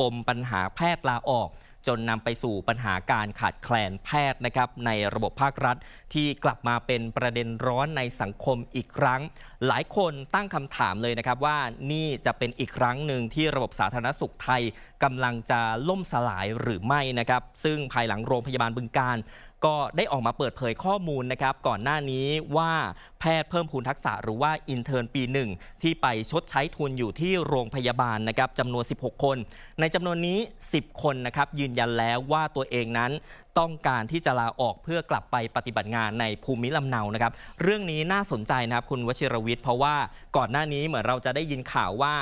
ปมปัญหาแพทย์ลาออก จนนำไปสู่ปัญหาการขาดแคลนแพทย์นะครับในระบบภาครัฐ ที่กลับมาเป็นประเด็นร้อนในสังคมอีกครั้ง หลายคนตั้งคำถามเลยนะครับว่านี่จะเป็นอีกครั้งหนึ่งที่ระบบสาธารณสุขไทยกำลังจะล่มสลายหรือไม่นะครับ ซึ่งภายหลังโรงพยาบาลบึงการก็ได้ออกมาเปิดเผยข้อมูลนะครับ ก่อนหน้านี้ว่าแพทย์เพิ่มพูนทักษะหรือว่าอินเทอร์นปีหนึ่งที่ไปชดใช้ทุนอยู่ที่โรงพยาบาลนะครับจำนวน 16 คน ในจำนวนนี้ 10 คนนะครับยืนยันแล้วว่าตัวเองนั้น ต้องการที่จะลาออกเพื่อกลับไปปฏิบัติงานในภูมิลำเนานะครับ เรื่องนี้น่าสนใจนะครับคุณวชิรวิทย์เพราะว่าก่อนหน้านี้เหมือนเราจะได้ยินข่าวว่า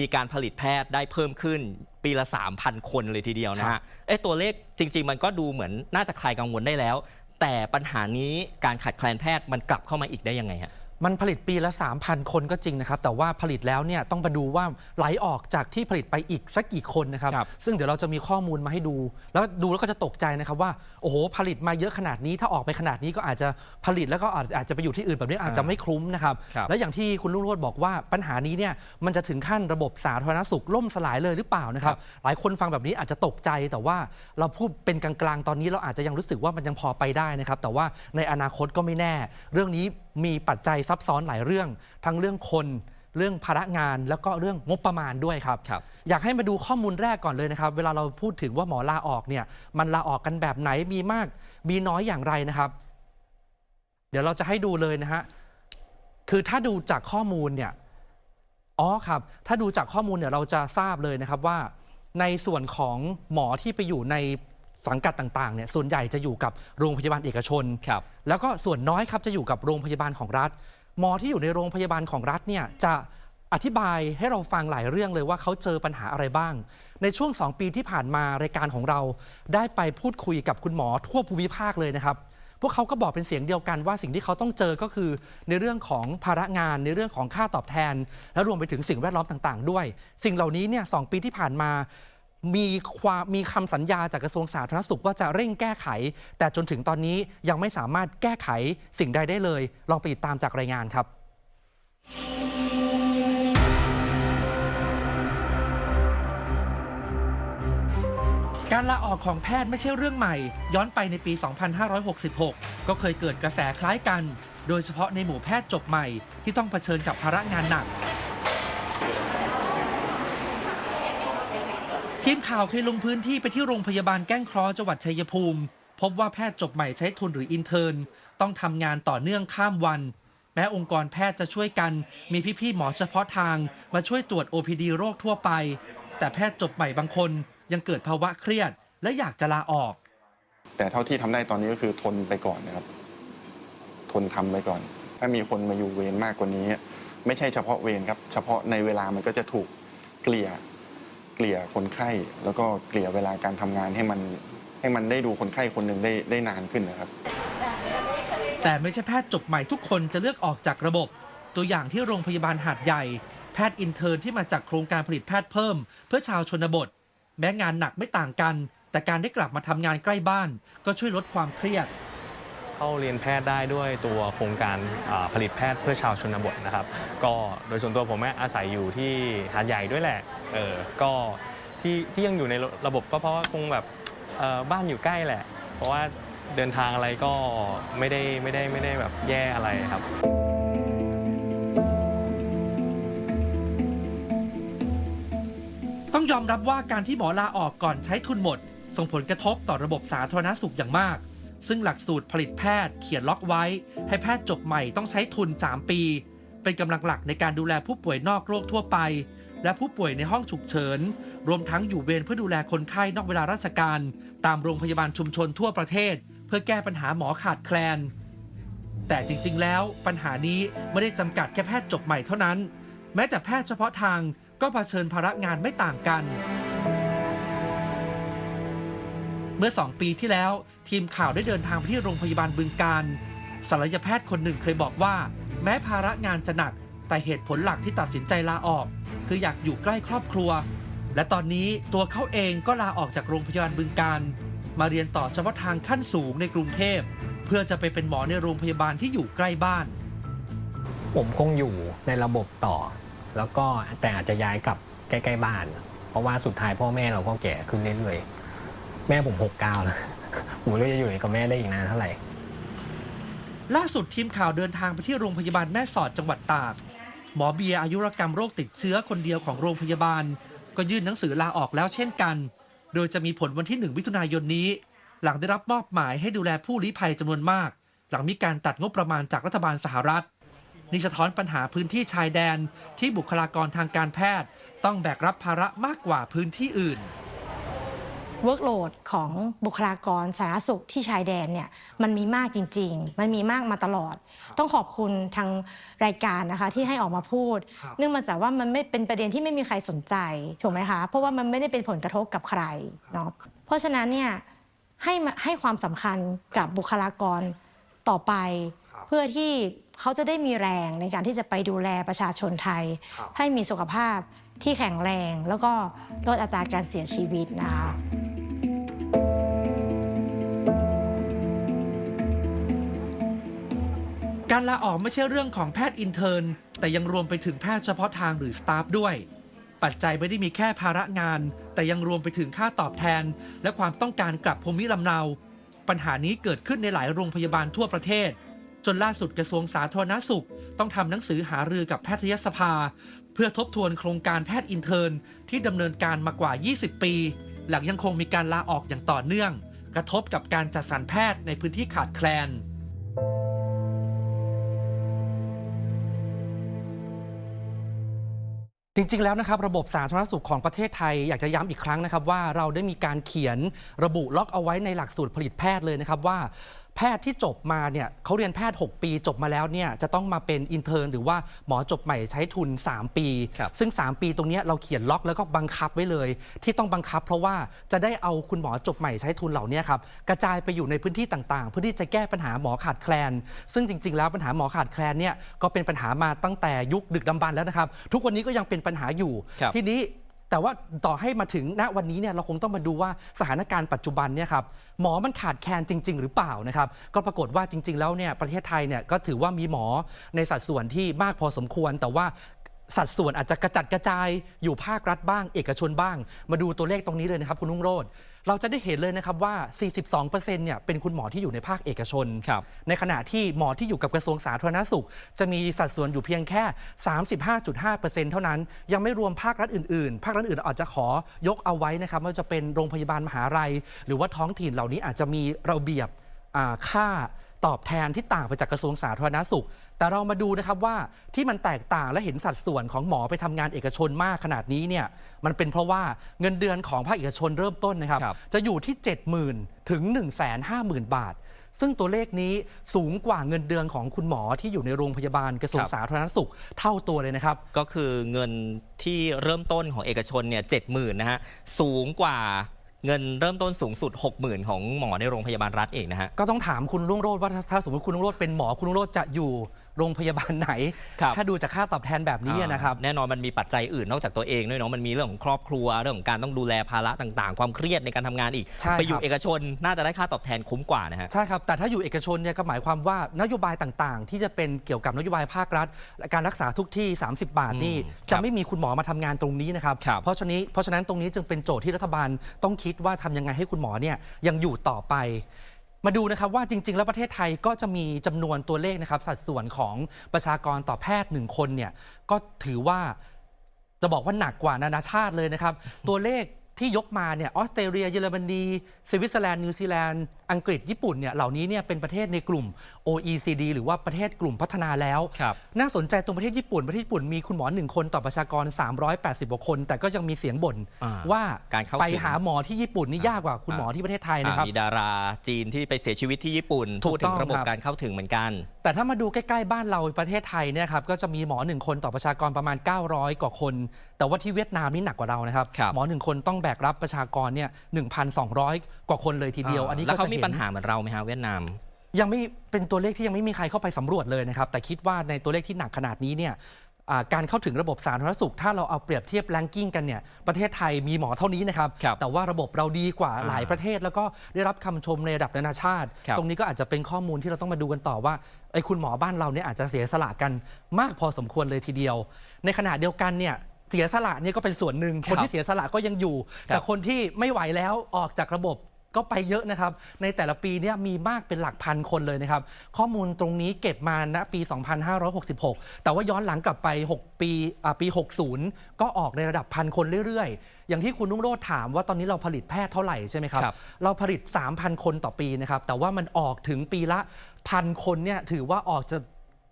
มีการผลิตแพทย์ได้เพิ่มขึ้นปีละ 3,000 คนเลยทีเดียวนะครัฮะบเอ้ตัวเลขจริง ๆ มันก็ดูเหมือนน่าจะคลายกังวลได้แล้ว แต่ปัญหานี้การขาดแคลนแพทย์มันกลับเข้ามาอีกได้ยังไงฮะ มันผลิตปีละ 3,000 คนก็จริงนะครับ แต่ว่าผลิตแล้วเนี่ยต้องมาดูว่าไหลออกจากที่ผลิตไปอีกสักกี่คนนะครับ ครับ ซึ่งเดี๋ยวเราจะมีข้อมูลมาให้ดู แล้วดูแล้วก็จะตกใจนะครับว่า โอ้โห ผลิตมาเยอะขนาดนี้ถ้าออกไปขนาดนี้ก็อาจจะผลิตแล้วก็อาจอาจจะไปอยู่ที่อื่นแบบนี้อาจจะไม่คุ้มนะครับ ครับ แล้วอย่างที่คุณลุงโรดบอกว่าปัญหานี้เนี่ยมันจะถึงขั้นระบบสาธารณสุขล่มสลายเลยหรือเปล่านะครับ หลายคนฟังแบบนี้อาจจะตกใจแต่ว่าเราพูดเป็นกลางๆตอนนี้เราอาจจะยังรู้สึกว่ามันยังพอไปได้นะครับ แต่ว่าในอนาคตก็ไม่แน่ เรื่องนี้มีปัจจัยซับซ้อนหลายเรื่อง ทั้งเรื่องคนเรื่องภาระงานแล้วก็เรื่องงบประมาณด้วยครับ ครับ อยากให้มาดูข้อมูลแรกก่อนเลยนะครับ เวลาเราพูดถึงว่าหมอลาออกเนี่ยมันลาออกกันแบบไหนมีมาก มีน้อยอย่างไรนะครับ เดี๋ยวเราจะให้ดูเลยนะฮะคือถ้าดูจากข้อมูลเนี่ยอ๋อครับ ถ้าดูจากข้อมูลเนี่ยเราจะทราบเลยนะครับว่า ในส่วนของหมอที่ไปอยู่ในสังกัดต่างๆเนี่ยส่วนใหญ่จะอยู่กับโรงพยาบาลเอกชน ครับ แล้วก็ส่วนน้อยครับจะอยู่กับโรงพยาบาลของรัฐ หมอที่อยู่ในโรงพยาบาลของรัฐเนี่ยจะอธิบายให้เราฟังหลายเรื่องเลยว่าเขาเจอปัญหาอะไรบ้าง ในช่วง 2 ปีที่ผ่านมารายการของเรา ได้ไปพูดคุยกับคุณหมอทั่วภูมิภาคเลยนะครับ พวกเขาก็บอกเป็นเสียงเดียวกันว่าสิ่งที่เขาต้องเจอก็คือ ในเรื่องของภาระงานในเรื่องของค่าตอบแทน และรวมไปถึงสิ่งแวดล้อมต่าง ๆ ด้วย สิ่งเหล่านี้เนี่ยสองปีที่ผ่านมา มีความมีคำสัญญาจากกระทรวงสาธารณสุขว่าจะเร่งแก้ไข แต่จนถึงตอนนี้ยังไม่สามารถแก้ไขสิ่งใดได้เลย ลองไปติดตามจากรายงานครับการลาออกของแพทย์ไม่ใช่เรื่องใหม่ ย้อนไปในปี 2566 ก็เคยเกิดกระแสคล้ายกัน โดยเฉพาะในหมู่แพทย์จบใหม่ที่ต้องเผชิญกับภาระงานหนัก ทีมข่าวเคยลงพื้นที่ไปที่โรงพยาบาลแก้งเคราะห์จังหวัดชัยภูมิ พบว่าแพทย์จบใหม่ใช้ทุนหรืออินเทอร์นต้องทำงานต่อเนื่องข้ามวัน แม้องค์กรแพทย์จะช่วยกัน มีพี่ๆหมอเฉพาะทางมาช่วยตรวจ OPD โรคทั่วไป แต่แพทย์จบใหม่บางคนยังเกิดภาวะเครียด และอยากจะลาออก แต่เท่าที่ทำได้ตอนนี้ก็คือทนไปก่อนนะครับ ทนทำไปก่อน ถ้ามีคนมาอยู่เวรมากกว่านี้ ไม่ใช่เฉพาะเวรครับ เฉพาะในเวลามันก็จะถูกเกลี่ย เกลี่ยคนไข้ แล้วก็เกลี่ยเวลาการทำงานให้มันให้มันได้ดูคนไข้คนหนึ่งได้ได้นานขึ้นนะครับ แต่ไม่ใช่แพทย์จบใหม่ทุกคนจะเลือกออกจากระบบ ตัวอย่างที่โรงพยาบาลหาดใหญ่ แพทย์อินเทอร์นที่มาจากโครงการผลิตแพทย์เพิ่ม เพื่อชาวชนบท แม้งานหนักไม่ต่างกัน แต่การได้กลับมาทำงานใกล้บ้าน ก็ช่วยลดความเครียดเข้าเรียนแพทย์ได้ด้วยตัวโครงการอ่าผลิตแพทย์เพื่อชาวชนบทนะครับ ก็โดยส่วนตัวผมอาศัยอยู่ที่หาดใหญ่ด้วยแหละ เออก็ที่ที่ยังอยู่ในระบบก็เพราะว่าคงแบบเอ่อบ้านอยู่ใกล้แหละ เพราะว่าเดินทางอะไรก็ไม่ได้ไม่ได้ไม่ได้แบบแย่อะไรครับ ต้องยอมรับว่าการที่หมอลาออกก่อนใช้ทุนหมด ส่งผลกระทบต่อระบบสาธารณสุขอย่างมาก ซึ่งหลักสูตรผลิตแพทย์เขียนล็อกไว้ ให้แพทย์จบใหม่ต้องใช้ทุน 3 ปี เป็นกำลังหลักในการดูแลผู้ป่วยนอกโรคทั่วไป และผู้ป่วยในห้องฉุกเฉิน รวมทั้งอยู่เวรเพื่อดูแลคนไข้นอกเวลาราชการ ตามโรงพยาบาลชุมชนทั่วประเทศ เพื่อแก้ปัญหาหมอขาดแคลน แต่จริงๆ แล้วปัญหานี้ไม่ได้จำกัดแค่แพทย์จบใหม่เท่านั้น แม้แต่แพทย์เฉพาะทางก็เผชิญภาระงานไม่ต่างกัน เมื่อ 2 ปีที่แล้ว ทีมข่าวได้เดินทางไปที่โรงพยาบาลบึงการศัลยแพทย์คนหนึ่งเคยบอกว่า แม้ภาระงานจะหนัก แต่เหตุผลหลักที่ตัดสินใจลาออก คืออยากอยู่ใกล้ครอบครัว และตอนนี้ตัวเขาเองก็ลาออกจากโรงพยาบาลบึงการ มาเรียนต่อเฉพาะทางขั้นสูงในกรุงเทพ เพื่อจะไปเป็นหมอในโรงพยาบาลที่อยู่ใกล้บ้าน ผมคงอยู่ในระบบต่อ แล้วก็แต่อาจจะย้ายกลับใกล้ๆบ้าน เพราะว่าสุดท้ายพ่อแม่เราก็แก่ขึ้นเรื่อยๆแม่ผมหกเก้าแล้วผมไม่รู้จะอยู่กับแม่ได้อีกนานเท่าไหร่ล่าสุดทีมข่าวเดินทางไปที่โรงพยาบาลแม่สอดจังหวัดตาก หมอเบียร์อายุรกรรมโรคติดเชื้อคนเดียวของโรงพยาบาล ก็ยื่นหนังสือลาออกแล้วเช่นกัน โดยจะมีผลวันที่ 1 มิถุนายนนี้ หลังได้รับมอบหมายให้ดูแลผู้ลี้ภัยจำนวนมาก หลังมีการตัดงบประมาณจากรัฐบาลสหรัฐนี่สะท้อนปัญหาพื้นที่ชายแดนที่บุคลากรทางการแพทย์ ต้องแบกรับภาระมากกว่าพื้นที่อื่น เวิร์กโหลดของบุคลากรสาธารณสุขที่ชายแดนเนี่ยมันมีมากจริง ๆ มันมีมากมาตลอด ต้องขอบคุณทางรายการนะคะที่ให้ออกมาพูดครับเนื่องมาจากว่ามันไม่เป็นประเด็นที่ไม่มีใครสนใจถูกไหมคะเพราะว่ามันไม่ได้เป็นผลกระทบกับใครเนาะเพราะฉะนั้นเนี่ยให้มาให้ความสำคัญกับบุคลากรต่อไป เพื่อที่เขาจะได้มีแรงในการที่จะไปดูแลประชาชนไทย ให้มีสุขภาพที่แข็งแรง แล้วก็ลดอัตราการเสียชีวิตนะคะ การลาออกไม่ใช่เรื่องของแพทย์อินเทอร์น แต่ยังรวมไปถึงแพทย์เฉพาะทางหรือสตาฟด้วย ปัจจัยไม่ได้มีแค่ภาระงาน แต่ยังรวมไปถึงค่าตอบแทน และความต้องการกลับภูมิลำเนา ปัญหานี้เกิดขึ้นในหลายโรงพยาบาลทั่วประเทศ จนล่าสุดกระทรวงสาธารณสุข ต้องทำหนังสือหารือกับแพทยสภา เพื่อทบทวนโครงการแพทย์อินเทอร์น ที่ดำเนินการมากว่า 20 ปี หลังยังคงมีการลาออกอย่างต่อเนื่อง กระทบกับการจัดสรรแพทย์ในพื้นที่ขาดแคลน จริง ๆ แล้วนะครับระบบสาธารณสุขของประเทศไทยอยากจะย้ำอีกครั้งนะครับว่าเราได้มีการเขียนระบุล็อกเอาไว้ในหลักสูตรผลิตแพทย์เลยนะครับว่า แพทย์ที่จบมาเนี่ยเขาเรียนแพทย์ 6 ปีจบมาแล้วเนี่ยจะต้องมาเป็นอินเทอร์หรือว่าหมอจบใหม่ใช้ทุน 3 ปีครับซึ่ง 3 ปีตรงเนี้ยเราเขียนล็อกแล้วก็บังคับไว้เลย ที่ต้องบังคับ เพราะว่าจะได้เอาคุณหมอจบใหม่ใช้ทุนเหล่านี้ครับกระจายไปอยู่ในพื้นที่ต่างๆ เพื่อที่จะแก้ปัญหาหมอขาดแคลน ซึ่งจริง ๆ แล้วปัญหาหมอขาดแคลนเนี่ยก็เป็นปัญหามาตั้งแต่ยุคดึกดำบรรพ์แล้วนะครับ ทุกวันนี้ก็ยังเป็นปัญหาอยู่ครับทีนี้ แต่ว่าต่อให้มาถึงณวันนี้เนี่ยเราคงต้องมาดูว่าสถานการณ์ปัจจุบันเนี่ยครับหมอมันขาดแคลนจริง ๆ หรือเปล่านะครับ ก็ปรากฏว่าจริง ๆ แล้วเนี่ยประเทศไทยเนี่ยก็ถือว่ามีหมอในสัดส่วนที่มากพอสมควร แต่ว่าสัดส่วนอาจจะกระจัดกระจายอยู่ภาครัฐบ้าง เอกชนบ้าง มาดูตัวเลขตรงนี้เลยนะครับ คุณนุ่งโรด เราจะได้เห็นเลยนะครับว่า 42%เนี่ยเป็นคุณหมอที่อยู่ในภาคเอกชน ครับ ในขณะที่หมอที่อยู่กับกระทรวงสาธารณสุข จะมีสัดส่วนอยู่เพียงแค่ 35.5%เท่านั้น ยังไม่รวมภาครัฐอื่นๆ ภาครัฐอื่นอาจจะขอยกเอาไว้นะครับว่าจะเป็นโรงพยาบาลมหาลัย หรือว่าท้องถิ่นเหล่านี้อาจจะมีระเบียบอ่าค่า ตอบแทนที่ต่างไปจากกระทรวงสาธารณสุข แต่เรามาดูนะครับว่าที่มันแตกต่างและเห็นสัดส่วนของหมอไปทำงานเอกชนมากขนาดนี้เนี่ยมันเป็นเพราะว่าเงินเดือนของภาคเอกชนเริ่มต้นนะครับครับจะอยู่ที่ 70,000 ถึง 150,000 บาท ซึ่งตัวเลขนี้สูงกว่าเงินเดือนของคุณหมอที่อยู่ในโรงพยาบาลกระทรวงครับสาธารณสุขเท่าตัวเลยนะครับ ก็คือเงินที่เริ่มต้นของเอกชนเนี่ยเจ็ดหมื่นนะฮะสูงกว่า เงินเริ่มต้นสูงสุด 60,000 ของหมอในโรงพยาบาลรัฐเองนะฮะ ก็ต้องถามคุณรุ่งโรจน์ว่าถ้าถ้าสมมติคุณรุ่งโรจน์เป็นหมอคุณรุ่งโรจน์จะอยู่ โรงพยาบาลไหน ครับ ถ้าดูจากค่าตอบแทนแบบนี้นะครับ แน่นอนมันมีปัจจัยอื่นนอกจากตัวเองด้วยเนาะมันมีเรื่องของครอบครัวเรื่องของการต้องดูแลภาระต่างๆ ความเครียดในการทำงานอีก ใช่ไปอยู่ครับ เอกชนน่าจะได้ค่าตอบแทนคุ้มกว่านะฮะ ใช่ครับ แต่ถ้าอยู่เอกชนเนี่ยก็หมายความว่านโยบายต่างๆ ที่จะเป็นเกี่ยวกับนโยบายภาครัฐและการรักษาทุกที่ 30 บาทนี่อืมจะครับไม่มีคุณหมอมาทำงานตรงนี้นะครับ ครับเพราะฉะนั้นเพราะฉะนั้นตรงนี้จึงเป็นโจทย์ที่รัฐบาลต้องคิดว่าทำยังไงให้คุณหมอเนี่ยยังอยู่ต่อไป มาดูนะครับว่าจริง ๆ แล้วประเทศไทยก็จะมีจำนวนตัวเลขนะครับ สัดส่วนของประชากรต่อแพทย์หนึ่งคนเนี่ยก็ถือว่าจะบอกว่าหนักกว่านานาชาติเลยนะครับ ตัวเลข ที่ยกมาเนี่ยออสเตรเลียเยอรมนีสวิตเซอร์แลนด์นิวซีแลนด์อังกฤษญี่ปุ่นเนี่ยเหล่านี้เนี่ยเป็นประเทศในกลุ่ม OECD หรือว่าประเทศกลุ่มพัฒนาแล้วครับน่าสนใจตรงประเทศญี่ปุ่น ประเทศญี่ปุ่นมีคุณหมอหนึ่งคนต่อประชากร 380กว่าคน แต่ก็ยังมีเสียงบ่นอ่าว่าการเข้าถึงไปหาหมอที่ญี่ปุ่นนี่ยากกว่าคุณหมอที่ประเทศไทยนะครับอ่ามีดาราจีนที่ไปเสียชีวิตที่ญี่ปุ่นถูพูกดถึต้องงระบบครับการเข้าถึงเหมือนกัน แต่ถ้ามาดูใกล้ ๆ บ้านเราประเทศไทยเนี่ยครับก็จะมีหมอหนึ่งคนต่อประชากรประมาณ 900 กว่าคน แต่ว่าที่เวียดนามนี่หนักกว่าเรานะครับครับหมอหนึ่งคนต้องแบกรับประชากรเนี่ย1,200 กว่าคนเลยทีเดียว อันนี้แล้วก็เขาจะมีเห็นปัญหาเหมือนเราไหมฮะเวียดนามยังไม่เป็นตัวเลขที่ยังไม่มีใครเข้าไปสำรวจเลยนะครับ แต่คิดว่าในตัวเลขที่หนักขนาดนี้เนี่ยอ่า การเข้าถึงระบบสาธารณสุข ถ้าเราเอาเปรียบเทียบแรงกิ้งกันเนี่ยประเทศไทยมีหมอเท่านี้นะครับครับแต่ว่าระบบเราดีกว่าอ่าหลายประเทศ แล้วก็ได้รับคำชมในระดับนานาชาติครับตรงนี้ก็อาจจะเป็นข้อมูลที่เราต้องมาดูกันต่อว่าไอ้คุณหมอบ้านเราเนี่ยอาจจะเสียสละกันมากพอสมควรเลยทีเดียว ในขณะเดียวกันเนี่ยเสียสละเนี่ยก็เป็นส่วนหนึ่งครับคนที่เสียสละก็ยังอยู่ครับแต่คนที่ไม่ไหวแล้วออกจากระบบ ก็ไปเยอะนะครับ ในแต่ละปีเนี่ยมีมากเป็นหลักพันคนเลยนะครับ ข้อมูลตรงนี้เก็บมาณปี 2566 แต่ว่าย้อนหลังกลับไป 6 ปีอ่าปี 60 ก็ออกในระดับพันคนเรื่อยๆ อย่างที่คุณนุ่งโรธถามว่าตอนนี้เราผลิตแพทย์เท่าไหร่ใช่ไหมครับครับเราผลิต 3,000 คนต่อปีนะครับ แต่ว่ามันออกถึงปีละพันคนเนี่ยถือว่าออกจะ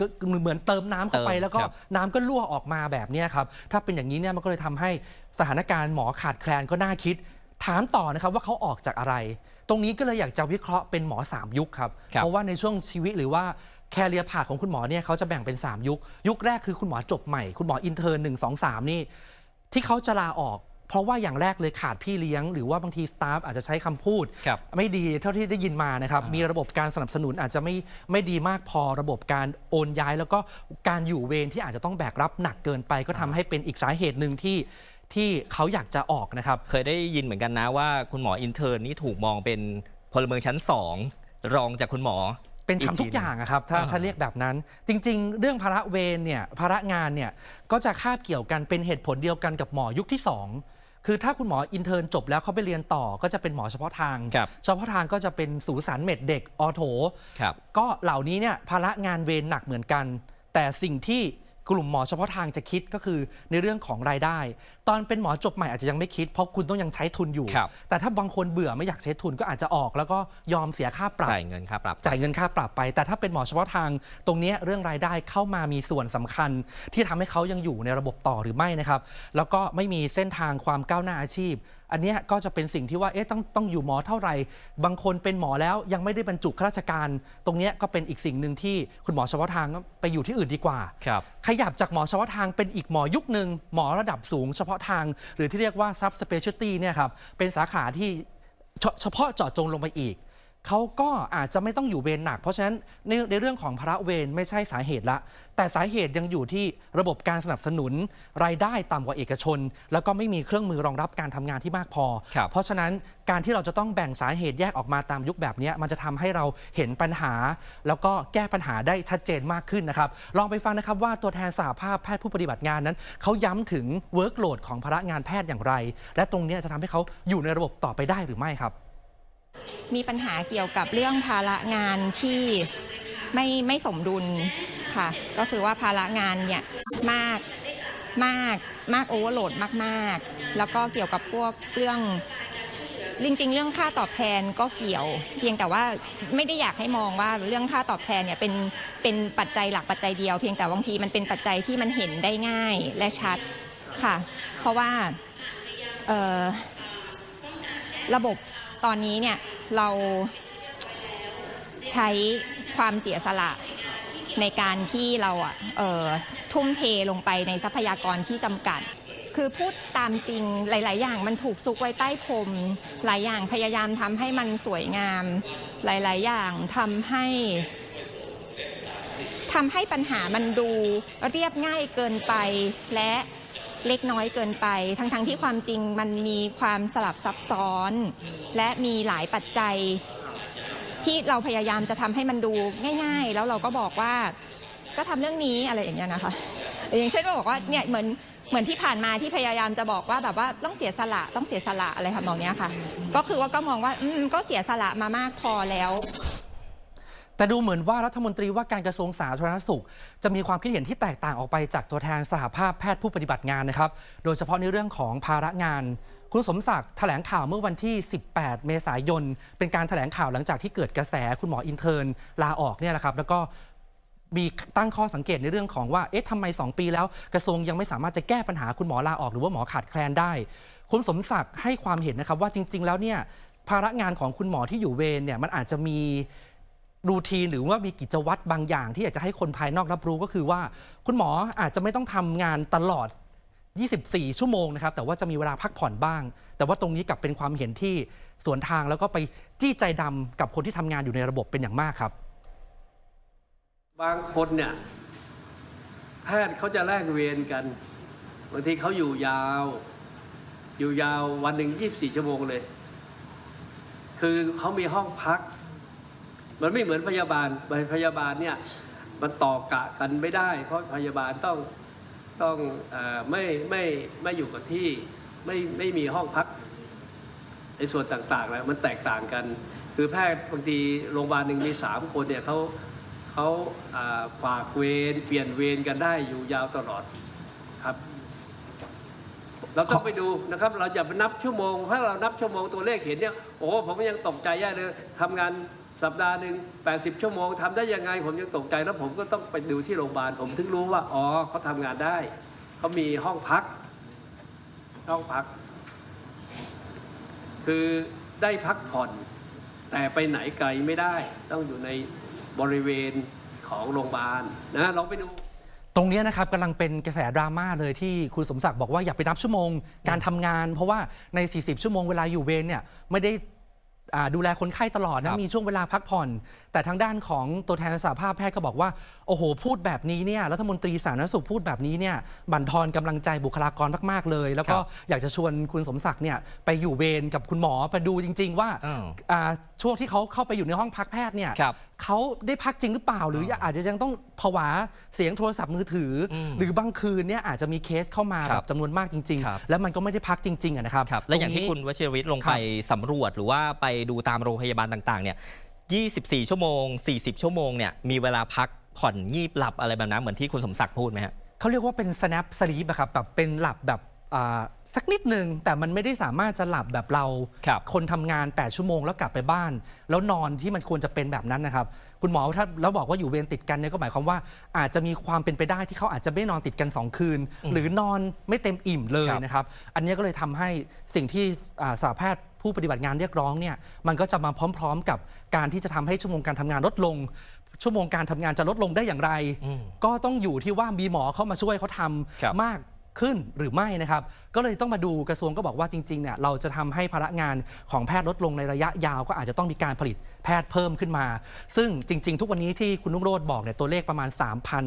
ก็เหมือนเติมน้ำเข้าไปเติมแล้วก็ครับน้ำก็รั่วออกมาแบบเนี้ยครับ ถ้าเป็นอย่างนี้เนี่ยมันก็เลยทำให้สถานการณ์หมอขาดแคลนก็น่าคิด ถามต่อนะครับว่าเขาออกจากอะไร ตรงนี้ก็เลยอยากจะวิเคราะห์เป็นหมอ 3 ยุคครับครับ เพราะว่าในช่วงชีวิตหรือว่าแคเรียผ่าของคุณหมอเนี่ยเขาจะแบ่งเป็น 3 ยุค ยุคแรกคือคุณหมอจบใหม่ คุณหมออินเทอร์หนึ่งสองสามนี่ ที่เขาจะลาออก เพราะว่าอย่างแรกเลยขาดพี่เลี้ยง หรือว่าบางทีสตาฟอาจจะใช้คำพูดครับไม่ดีเท่าที่ได้ยินมานะครับมีระบบการสนับสนุนอาจจะไม่ไม่ดีมากพอระบบการโอนย้าย แล้วก็การอยู่เวรที่อาจจะต้องแบกรับหนักเกินไป ก็ทำให้เป็นอีกสาเหตุหนึ่งที่ ที่เขาอยากจะออกนะครับ เคยได้ยินเหมือนกันนะว่าคุณหมออินเทอร์นี่ถูกมองเป็นพลเมืองชั้นสองรองจากคุณหมอ เป็นคำทุกอย่างอะครับถ้าอ่า ถ้าเรียกแบบนั้น จริง ๆ เรื่องภาระเวรเนี่ยภาระงานเนี่ยก็จะคาบเกี่ยวกันเป็นเหตุผลเดียวกันกับหมอยุคที่2คือถ้าคุณหมออินเทอร์จบแล้วเขาไปเรียนต่อก็จะเป็นหมอเฉพาะทาง ครับเฉพาะทางก็จะเป็นสูสารเม็ดเด็กออโถ ครับ ก็เหล่านี้เนี่ยภาระงานเวรหนักเหมือนกัน แต่สิ่งที่ กลุ่มหมอเฉพาะทางจะคิดก็คือในเรื่องของรายได้ ตอนเป็นหมอจบใหม่อาจจะยังไม่คิด เพราะคุณต้องยังใช้ทุนอยู่ ครับ แต่ถ้าบางคนเบื่อไม่อยากใช้ทุนก็อาจจะออก แล้วก็ยอมเสียค่าปรับ จ่ายเงินค่าปรับ จ่ายเงินค่าปรับไป แต่ถ้าเป็นหมอเฉพาะทางตรงเนี้ยเรื่องรายได้เข้ามามีส่วนสำคัญ ที่ทำให้เขายังอยู่ในระบบต่อหรือไม่นะครับ แล้วก็ไม่มีเส้นทางความก้าวหน้าอาชีพ อันเนี้ยก็จะเป็นสิ่งที่ว่าเอ๊ะต้องต้องอยู่หมอเท่าไหร่ บางคนเป็นหมอแล้วยังไม่ได้บรรจุข้าราชการ ตรงเนี้ยก็เป็นอีกสิ่งหนึ่งที่คุณหมอเฉพาะทางก็ไปอยู่ที่อื่นดีกว่าครับขยับจากหมอเฉพาะทางเป็นอีกหมอยุคหนึ่งหมอระดับสูงเฉพาะทาง หรือที่เรียกว่า sub specialty เนี่ยครับเป็นสาขาที่เฉเฉพาะเจาะจงลงไปอีก เขาก็อาจจะไม่ต้องอยู่เวรหนัก เพราะฉะนั้นในในเรื่องของภาระเวรไม่ใช่สาเหตุละ แต่สาเหตุยังอยู่ที่ระบบการสนับสนุน รายได้ต่ำกว่าเอกชน แล้วก็ไม่มีเครื่องมือรองรับการทำงานที่มากพอ ครับ เพราะฉะนั้นการที่เราจะต้องแบ่งสาเหตุแยกออกมาตามยุคแบบเนี้ยมันจะทำให้เราเห็นปัญหา แล้วก็แก้ปัญหาได้ชัดเจนมากขึ้นนะครับ ลองไปฟังนะครับว่าตัวแทนสหภาพแพทย์ผู้ปฏิบัติงานนั้น เขาย้ำถึงเวิร์กโหลดของพนักงานแพทย์อย่างไร และตรงเนี้ยจะทำให้เขาอยู่ในระบบต่อไปได้หรือไม่ครับ มีปัญหาเกี่ยวกับเรื่องภาระงานที่ไม่ไม่สมดุลค่ะ ก็คือว่าภาระงานเนี่ยมากมากมากโอเวอร์โหลดมากๆ แล้วก็เกี่ยวกับพวกเรื่องจริงๆ เรื่องค่าตอบแทนก็เกี่ยว เพียงแต่ว่าไม่ได้อยากให้มองว่าเรื่องค่าตอบแทนเนี่ยเป็นเป็นปัจจัยหลักปัจจัยเดียว เพียงแต่บางทีมันเป็นปัจจัยที่มันเห็นได้ง่ายและชัดค่ะ เพราะว่าระบบ ตอนนี้เนี่ยเราใช้ความเสียสละในการที่เราอะเออทุ่มเทลงไปในทรัพยากรที่จำกัด คือพูดตามจริงหลาย ๆ อย่างมันถูกซุกไว้ใต้พรมหลายอย่างพยายามทำให้มันสวยงาม หลาย ๆ อย่างทำให้ทำให้ปัญหามันดูเรียบง่ายเกินไปและ เล็กน้อยเกินไป ทั้งๆที่ความจริงมันมีความสลับซับซ้อน และมีหลายปัจจัย ที่เราพยายามจะทำให้มันดูง่าย ๆ แล้วเราก็บอกว่าก็ทำเรื่องนี้อะไรอย่างเงี้ยนะคะ อย่างเช่นว่าบอกว่าเนี่ยเหมือนเหมือนที่ผ่านมาที่พยายามจะบอกว่าแบบว่าต้องเสียสละต้องเสียสละอะไรทำนองเนี้ยค่ะ ก็คือว่าก็มองว่าอืมก็เสียสละมามากพอแล้ว แต่ดูเหมือนว่ารัฐมนตรีว่าการกระทรวงสาธารณสุข จะมีความคิดเห็นที่แตกต่างออกไปจากตัวแทนสหภาพแพทย์ผู้ปฏิบัติงานนะครับ โดยเฉพาะในเรื่องของภาระงาน คุณสมศักดิ์แถลงข่าวเมื่อวันที่ 18 เมษายน เป็นการแถลงข่าวหลังจากที่เกิดกระแสคุณหมออินเทอร์นลาออกเนี่ยแหละครับแล้วก็มีตั้งข้อสังเกตในเรื่องของว่า เอ๊ะทำไม 2 ปีแล้ว กระทรวงยังไม่สามารถจะแก้ปัญหาคุณหมอลาออกหรือว่าหมอขาดแคลนได้ คุณสมศักดิ์ให้ความเห็นนะครับว่าจริง ๆ แล้วเนี่ยภาระงานของคุณหมอที่อยู่เวรเนี่ยมันอาจจะมี รูทีนหรือว่ามีกิจวัตรบางอย่าง ที่อยากจะให้คนภายนอกรับรู้ก็คือว่า คุณหมออาจจะไม่ต้องทำงานตลอด 24 ชั่วโมงนะครับ แต่ว่าจะมีเวลาพักผ่อนบ้าง แต่ว่าตรงนี้กลับเป็นความเห็นที่สวนทางแล้วก็ไปจี้ใจดำกับคนที่ทำงานอยู่ในระบบเป็นอย่างมากครับ บางคนเนี่ยแพทย์เขาจะแลกเวรกัน บางทีเขาอยู่ยาว อยู่ยาววันหนึ่งยี่บสี่ชั่วโมงเลย คือเขามีห้องพัก มันไม่เหมือนพยาบาลพยาบาลเนี่ยมันต่อกะกันไม่ได้ เพราะพยาบาลต้องต้องอไม่ไม่ไม่อยู่กับที่ไม่ไม่มีห้องพักในส่วนต่างๆแล้วมันแตกต่างกัน คือแพทย์บางทีโรงพยาบาลหนึ่งมีสามคนเนี่ยเขาเขาอ่าฝากเวรเปลี่ยนเวรกันได้อยู่ยาวตลอดครับ เราต้องไปดูนะครับ เราอย่าไปนับชั่วโมงถ้าเรานับชั่วโมงตัวเลขเห็นเนี่ยโอ้ผมยังตกใจแย่เลยทำงาน สัปดาห์หนึ่ง80 ชั่วโมงทำได้ยังไงผมยังตกใจแล้วผมก็ต้องไปดูที่โรงพยาบาลผมถึงรู้ว่า อ๋อเขาทำงานได้ เขามีห้องพัก ห้องพัก คือได้พักผ่อน แต่ไปไหนไกลไม่ได้ ต้องอยู่ในบริเวณของโรงพยาบาลนะลองไปดูตรงนี้นะครับกำลังเป็นกระแสดราม่าเลยที่คุณสมศักดิ์บอกว่าอย่าไปนับชั่วโมง การทำงาน เพราะว่าใน 40 ชั่วโมงเวลาอยู่เวรเนี่ยไม่ได้ ดูแลคนไข้ตลอดครันะบมีช่วงเวลาพักผ่อน แต่ทางด้านของตัวแทนสหภาพแพทย์ก็บอกว่า โอ้โห พูดแบบนี้เนี่ยรัฐมนตรีสาธารณสุขพูดแบบนี้เนี่ยบั่นทอนกำลังใจบุคลากรมากๆเลย แล้วก็ครับอยากจะชวนคุณสมศักดิ์เนี่ยไปอยู่เวรกับคุณหมอไปดูจริง ๆ ว่าอ้าวอ่าช่วงที่เขาเข้าไปอยู่ในห้องพักแพทย์เนี่ยครับเขาได้พักจริงหรือเปล่า หรืออาจจะยังต้องผวาเสียงโทรศัพท์มือถืออมหรือบางคืนเนี่ยอาจจะมีเคสเข้ามาคแบรับบจำนวนมากจริงครับๆแล้วมันก็ไม่ได้พักจริงๆอะนะครับครับและอย่างที่ตรงนี้คุณวชิรวิทย์ลงครับไปสำรวจหรือว่าไปดูตามโรงพยาบาลต่างๆเนี่ย24 ชั่วโมง 40 ชั่วโมงเนี่ยมีเวลาพักผ่อนงีบหลับอะไรแบบนั้นเหมือนที่คุณสมศักดิ์พูดไหมฮะเขาเรียกว่าเป็น snap sleep อะครับแบบเป็นหลับแบบ สักนิดหนึ่งแต่มันไม่ได้สามารถจะหลับแบบเราครับคนทำงาน 8 ชั่วโมงแล้วกลับไปบ้าน แล้วนอนที่มันควรจะเป็นแบบนั้นนะครับ คุณหมอถ้าแล้วบอกว่าอยู่เวรติดกันเนี่ยก็หมายความว่า อาจจะมีความเป็นไปได้ที่เขาอาจจะไม่นอนติดกัน 2 คืน หรือนอนไม่เต็มอิ่มเลยครับนะครับ อันนี้ก็เลยทำให้สิ่งที่อ่าสาแพทย์ผู้ปฏิบัติงานเรียกร้องเนี่ยมันก็จะมาพร้อม ๆ กับการที่จะทำให้ชั่วโมงการทำงานลดลงชั่วโมงการทำงานจะลดลงได้อย่างไรอืมก็ต้องอยู่ที่ว่ามีหมอเข้ามาช่วยเขาทำครับมาก ขึ้นหรือไม่นะครับ ก็เลยต้องมาดูกระทรวงก็บอกว่าจริงๆเนี่ยเราจะทำให้ภาระงานของแพทย์ลดลงในระยะยาว ก็อาจจะต้องมีการผลิตแพทย์เพิ่มขึ้นมา ซึ่งจริง ๆ ทุกวันนี้ที่คุณนุ่งโรธบอกเนี่ยตัวเลขประมาณ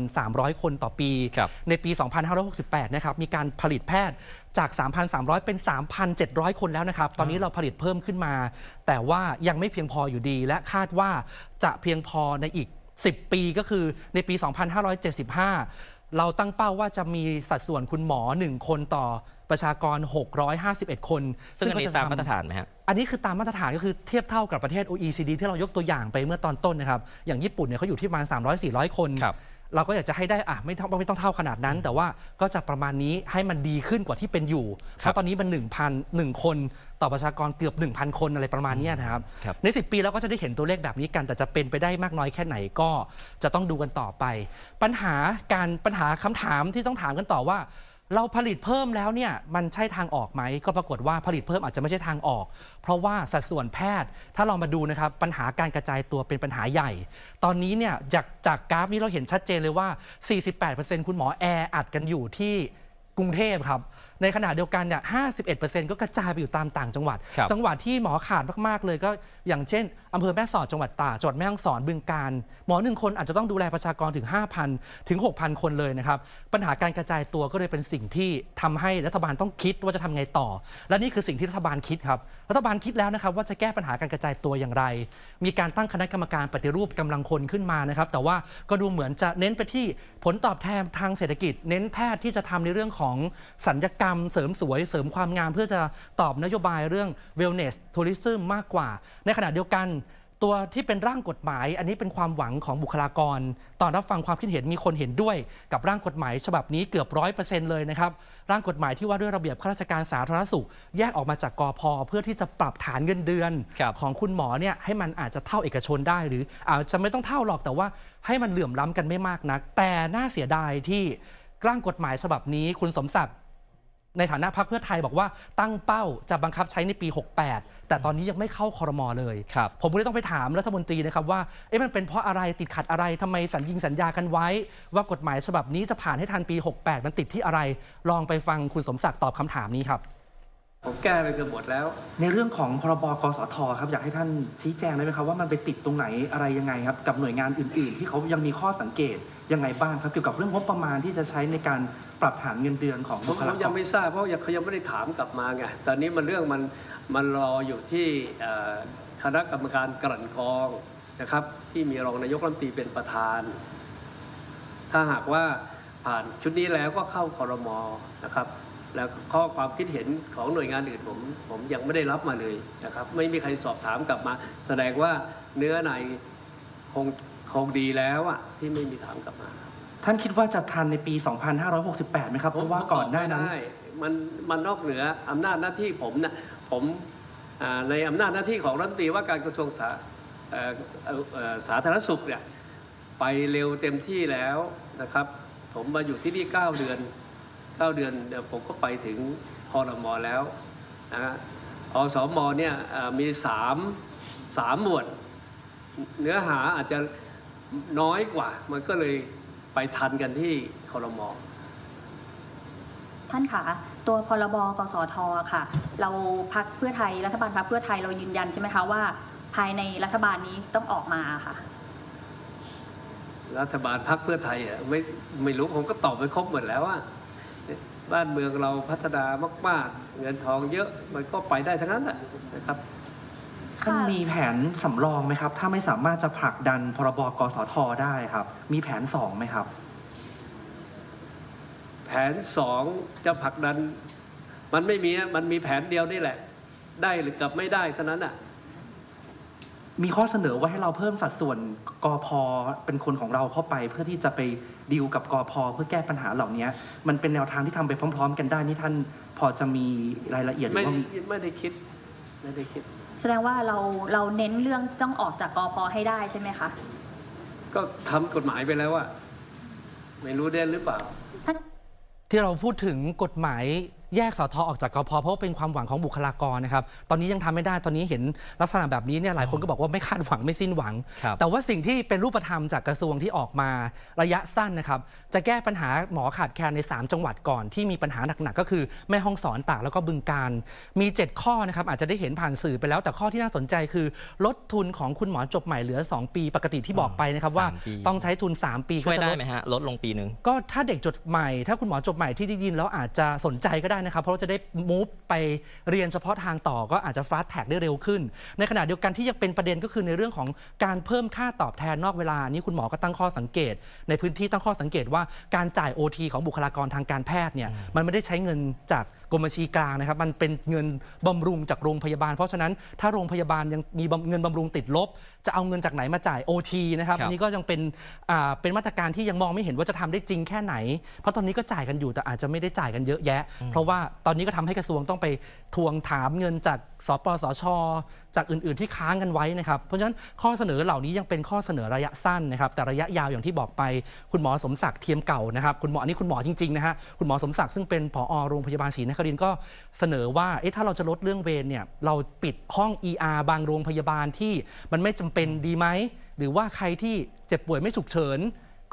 3,300 คนต่อปีครับในปี 2568 นะครับมีการผลิตแพทย์จาก 3,300 เป็น 3,700 คนแล้วนะครับ ตอนนี้เราผลิตเพิ่มขึ้นมา แต่ว่ายังไม่เพียงพออยู่ดี และคาดว่าจะเพียงพอในอีก 10 ปีก็คือในปี 2575 เราตั้งเป้าว่าจะมีสัดส่วนคุณหมอ 1 คนต่อประชากร 651 คน ซึ่งอันนี้ก็จะตามทำมาตรฐานไหมฮะ อันนี้คือตามมาตรฐานก็คือเทียบเท่ากับประเทศ OECD ที่เรายกตัวอย่างไปเมื่อตอนต้นนะครับ อย่างญี่ปุ่นเนี่ยเขาอยู่ที่ประมาณ 300-400 คนครับ เราก็อยากจะให้ได้อะไม่ต้องไม่ต้องเท่าขนาดนั้น แต่ว่าก็จะประมาณนี้ให้มันดีขึ้นกว่าที่เป็นอยู่เพราะตอนนี้มัน1,000 1คน ต่อประชากรเกือบ 1,000 คนอะไรประมาณเนี้ยนะครับครับ ใน 10 ปีเราก็จะได้เห็นตัวเลขแบบนี้กัน แต่จะเป็นไปได้มากน้อยแค่ไหนก็จะต้องดูกันต่อไป ปัญหาการปัญหาคำถามที่ต้องถามกันต่อว่า เราผลิตเพิ่มแล้วเนี่ยมันใช่ทางออกไหมก็ปรากฏว่าผลิตเพิ่มอาจจะไม่ใช่ทางออก เพราะว่าสัดส่วนแพทย์ถ้าเรามาดูนะครับปัญหาการกระจายตัวเป็นปัญหาใหญ่ ตอนนี้เนี่ยจากจากกราฟนี้เราเห็นชัดเจนเลยว่า 48%คุณหมอแออัดกันอยู่ที่กรุงเทพครับในขณะเดียวกันเนี่ย51%ก็กระจายไปอยู่ตามต่างจังหวัด ครับ จังหวัดที่หมอขาดมากๆเลยก็อย่างเช่นอำเภอแม่สอดจังหวัดตากจังหวัดแม่ฮ่องสอนบึงการ หมอหนึ่งคนอาจจะต้องดูแลประชากรถึง 5,000 ถึง 6,000 คนเลยนะครับ ปัญหาการกระจายตัวก็เลยเป็นสิ่งที่ทำให้รัฐบาลต้องคิดว่าจะทำไงต่อ และนี่คือสิ่งที่รัฐบาลคิดครับ รัฐบาลคิดแล้วนะครับว่าจะแก้ปัญหาการกระจายตัวอย่างไร มีการตั้งคณะกรรมการปฏิรูปกำลังคนขึ้นมานะครับ แต่ว่าก็ดูเหมือนจะเน้นไปที่ผลตอบแทนทางเศรษฐกิจ เน้นแพทย์ที่จะทำในเรื่องของสัญญกรรมเสริมสวยเสริมความงามเพื่อจะตอบนโยบายเรื่อง wellness tourism มากกว่า ในขณะเดียวกันตัวที่เป็นร่างกฎหมาย อันนี้เป็นความหวังของบุคลากร ตอนรับฟังความคิดเห็นมีคนเห็นด้วย กับร่างกฎหมายฉบับนี้เกือบร้อยเปอร์เซ็นต์เลยนะครับ ร่างกฎหมายที่ว่าด้วยระเบียบข้าราชการสาธารณสุข แยกออกมาจากกอพเพื่อที่จะปรับฐานเงินเดือนครับของคุณหมอเนี่ยให้มันอาจจะเท่าเอกชนได้ หรืออาจจะไม่ต้องเท่าหรอกแต่ว่าให้มันเหลื่อมล้ำกันไม่มากนัก แต่น่าเสียดายที่ร่างกฎหมายฉบับนี้คุณสมศักดิ์ ในฐานะพรรคเพื่อไทยบอกว่าตั้งเป้าจะบังคับใช้ในปี 68 แต่ตอนนี้ยังไม่เข้าคอรมอเลย ครับ ผมก็เลยต้องไปถามรัฐมนตรีนะครับว่าเอ๊ะมันเป็นเพราะอะไรติดขัดอะไรทำไมสัญญิงสัญญากันไว้ ว่ากฎหมายฉบับนี้จะผ่านให้ทันปี 68 มันติดที่อะไร ลองไปฟังคุณสมศักดิ์ตอบคำถามนี้ครับ ผมแก้ไปเกือบหมดแล้ว ในเรื่องของพรบกสทครับอยากให้ท่านชี้แจงได้ไหมครับว่ามันไปติดตรงไหนอะไรยังไงครับ กับหน่วยงานอื่น ๆ ที่เขายังมีข้อสังเกตยังไงบ้างครับ เกี่ยวกับเรื่องงบประมาณที่จะใช้ในการปรับฐานเงินเดือนของผบุมคผลามกยังร ไม่ทราบเพราะยังเขายังไม่ได้ถามกลับมาไงตอนนี้มันเรื่องมันมันรออยู่ที่เอ่อคณะกรรมการกลั่นกรองนะครับ ที่มีรองนายกรัฐมนตรีเป็นประธาน ถ้าหากว่าผ่านชุดนี้แล้วก็เข้าคอรมอนะครับ แล้วข้อความคิดเห็นของหน่วยงานอื่นผมผมยังไม่ได้รับมาเลยนะครับไม่มีใครสอบถามกลับมา แสดงว่าเนื้อในคงคงดีแล้วอะที่ไม่มีถามกลับมาท่านคิดว่าจะทันในปี 2568 ไหมครับ เพราะว่าก่อนหน้านั้นผมตบไม่ได้มันมันนอกเหนืออำนาจหน้าที่ผมนะผมอ่าในอำนาจหน้าที่ของรัฐมนตรีว่าการกระทรวงสาเอ่อเอ่อเอ่อสาธารณสุขเนี่ยไปเร็วเต็มที่แล้วนะครับ ผมมาอยู่ที่นี่ 9 เดือน 9 เดือนเดี๋ยวผมก็ไปถึงพรมแล้วนะฮะอสมเนี่ยอ่ามีสามสามหมวด เนื้อหาอาจจะน้อยกว่า มันก็เลยไปทันกันที่คอรมอท่านคะตัวพรบกสทค่ะ เราพักเพื่อไทยรัฐบาลพักเพื่อไทยเรายืนยันใช่ไหมคะว่า ภายในรัฐบาลนี้ต้องออกมาค่ะ รัฐบาลพักเพื่อไทยอะไม่ไม่รู้ผมก็ตอบไปครบหมดแล้วว่า บ้านเมืองเราพัฒนามาก ๆ เงินทองเยอะมันก็ไปได้ทั้งนั้นแหละนะครับท่านมีแผนสำรองไหมครับ ถ้าไม่สามารถจะผลักดันพรบกสทได้ครับ มีแผนสองไหมครับ แผนสองจะผลักดัน มันไม่มีอะมันมีแผนเดียวนี่แหละ ได้หรือกับไม่ได้เท่านั้นอะ มีข้อเสนอว่าให้เราเพิ่มสัดส่วนกพเป็นคนของเราเข้าไป เพื่อที่จะไปดีลกับกพเพื่อแก้ปัญหาเหล่านี้มันเป็นแนวทางที่ทำไปพร้อม ๆ กันได้นี่ท่านพอจะมีรายละเอียดหรืไม่อว่าไม่ได้คิดไม่ได้คิด แสดงว่าเราเราเน้นเรื่องต้องออกจากกพให้ได้ใช่ไหมคะก็ทำกฎหมายไปแล้วว่าไม่รู้ได้หรือเปล่าที่เราพูดถึงกฎหมาย แยกสอทอออกจากกพเพราะว่าเป็นความหวังของบุคลากรนะครับ ตอนนี้ยังทำไม่ได้ตอนนี้เห็นลักษณะแบบนี้เนี่ยหลายคนก็บอกว่าไม่คาดหวังไม่สิ้นหวัง ครับ แต่ว่าสิ่งที่เป็นรูปธรรมจากกระทรวงที่ออกมาระยะสั้นนะครับ จะแก้ปัญหาหมอขาดแคลนใน 3 จังหวัดก่อนที่มีปัญหาหนักๆก็คือแม่ห้องสอนตากแล้วก็บึงการ มี 7 ข้อนะครับอาจจะได้เห็นผ่านสื่อไปแล้ว แต่ข้อที่น่าสนใจคือ ลดทุนของคุณหมอจบใหม่เหลือ 2 ปีปกติที่บอกไปนะครับว่าสามปี ต้องใช้ทุน 3 ปีช่วยก็จะได้ลดไหมฮะลดลงปีหนึ่ง ก็ถ้าเด็กจบใหม่ ถ้าคุณหมอจบใหม่ที่ได้ยินแล้วอาจจะสนใจก็ได้ได้นะครับ เพราะาจะได้มูฟไปเรียนเฉพาะทางต่อก็อาจจะฟาสต์แท็กได้เร็วขึ้น ในขณะเดียวกันที่ยังเป็นประเด็นก็คือในเรื่องของการเพิ่มค่าตอบแทนนอกเวลานี้คุณหมอก็ตั้งข้อสังเกต ในพื้นที่ตั้งข้อสังเกตว่าการจ่าย OT ของบุคลากรทางการแพทย์เนี่ยมันไม่ได้ใช้เงินจาก รมบัญชีกลางนะครับ มันเป็นเงินบำรุงจากโรงพยาบาล เพราะฉะนั้นถ้าโรงพยาบาลยังมีบำเงินบำรุงติดลบ จะเอาเงินจากไหนมาจ่าย OT นะครับครับ อันนี้ก็ยังเป็นอ่าเป็นมาตรการที่ยังมองไม่เห็นว่าจะทำได้จริงแค่ไหน เพราะตอนนี้ก็จ่ายกันอยู่แต่อาจจะไม่ได้จ่ายกันเยอะแยะ เพราะว่าตอนนี้ก็ทำให้กระทรวงต้องไปทวงถามเงินจาก สปสช จากอื่น ๆ ที่ค้างกันไว้นะครับ เพราะฉะนั้นข้อเสนอเหล่านี้ยังเป็นข้อเสนอระยะสั้นนะครับ แต่ระยะยาวอย่างที่บอกไป คุณหมอสมศักดิ์เทียมเก่านะครับ คุณหมออันนี้คุณหมอจริง ๆ นะฮะ คุณหมอสมศักดิ์ซึ่งเป็นผอโรงพยาบาลศรีนครินทร์ก็เสนอว่า เอ๊ะ ถ้าเราจะลดเรื่องเวรเนี่ย เราปิดห้อง ER บางโรงพยาบาลที่มันไม่จำเป็นดีไหม หรือว่าใครที่เจ็บป่วยไม่ฉุกเฉิน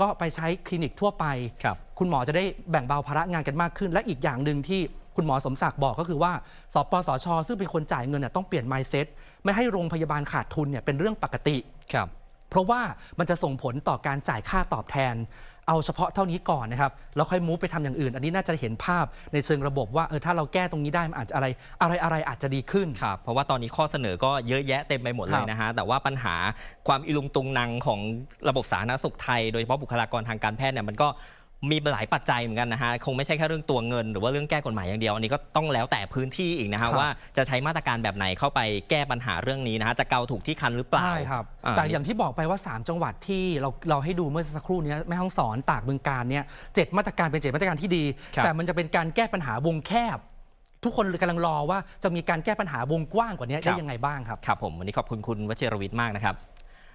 ก็ไปใช้คลินิกทั่วไปครับคุณหมอจะได้แบ่งเบาภาระงานกันมากขึ้น และอีกอย่างหนึ่งที่ คุณหมอสมศักดิ์บอกก็คือว่าสปสช ซึ่งเป็นคนจ่ายเงินเนี่ยต้องเปลี่ยน mindset ไม่ให้โรงพยาบาลขาดทุนเนี่ยเป็นเรื่องปกติครับเพราะว่ามันจะส่งผลต่อการจ่ายค่าตอบแทน เอาเฉพาะเท่านี้ก่อนนะครับแล้วค่อยมูฟไปทำอย่างอื่น อันนี้น่าจะเห็นภาพในเชิงระบบว่าเออถ้าเราแก้ตรงนี้ได้มันอาจจะอะไรอะไรอะไรอาจจะดีขึ้นครับเพราะว่าตอนนี้ข้อเสนอก็เยอะแยะเต็มไปหมดคเลรัยบนะฮะแต่ว่าปัญหาความอิลุงตุงนังของระบบสาธารณสุขไทย โดยเฉพาะบุคลากรทางการแพทย์เนี่ยมันก็ มีหลายปัจจัยเหมือนกันนะฮะคงไม่ใช่แค่เรื่องตัวเงิน หรือว่าเรื่องแก้กฎหมายอย่างเดียว อันนี้ก็ต้องแล้วแต่พื้นที่อีกนะครัฮะบว่าจะใช้มาตรการแบบไหนเข้าไปแก้ปัญหาเรื่องนี้นะฮะจะเกาถูกที่คันหรือเปล่าใช่ครับอ่าแต่อย่างที่บอกไปว่า 3 จังหวัดที่เราเราให้ดูเมื่อสักครู่เนี้ยแม่ฮ่องสอนตากบึงการเนี่ยเจ็ดมาตรการเป็นเจ็ดมาตรการที่ดีครับแต่มันจะเป็นการแก้ปัญหาวงแคบทุกคนกำลังรอว่าจะมีการแก้ปัญหาวงกว้างกว่านี้ได้ยังไงบ้างครับ ครับผม วันนี้ขอบคุณคุณวชิรวิทย์มากนะครับ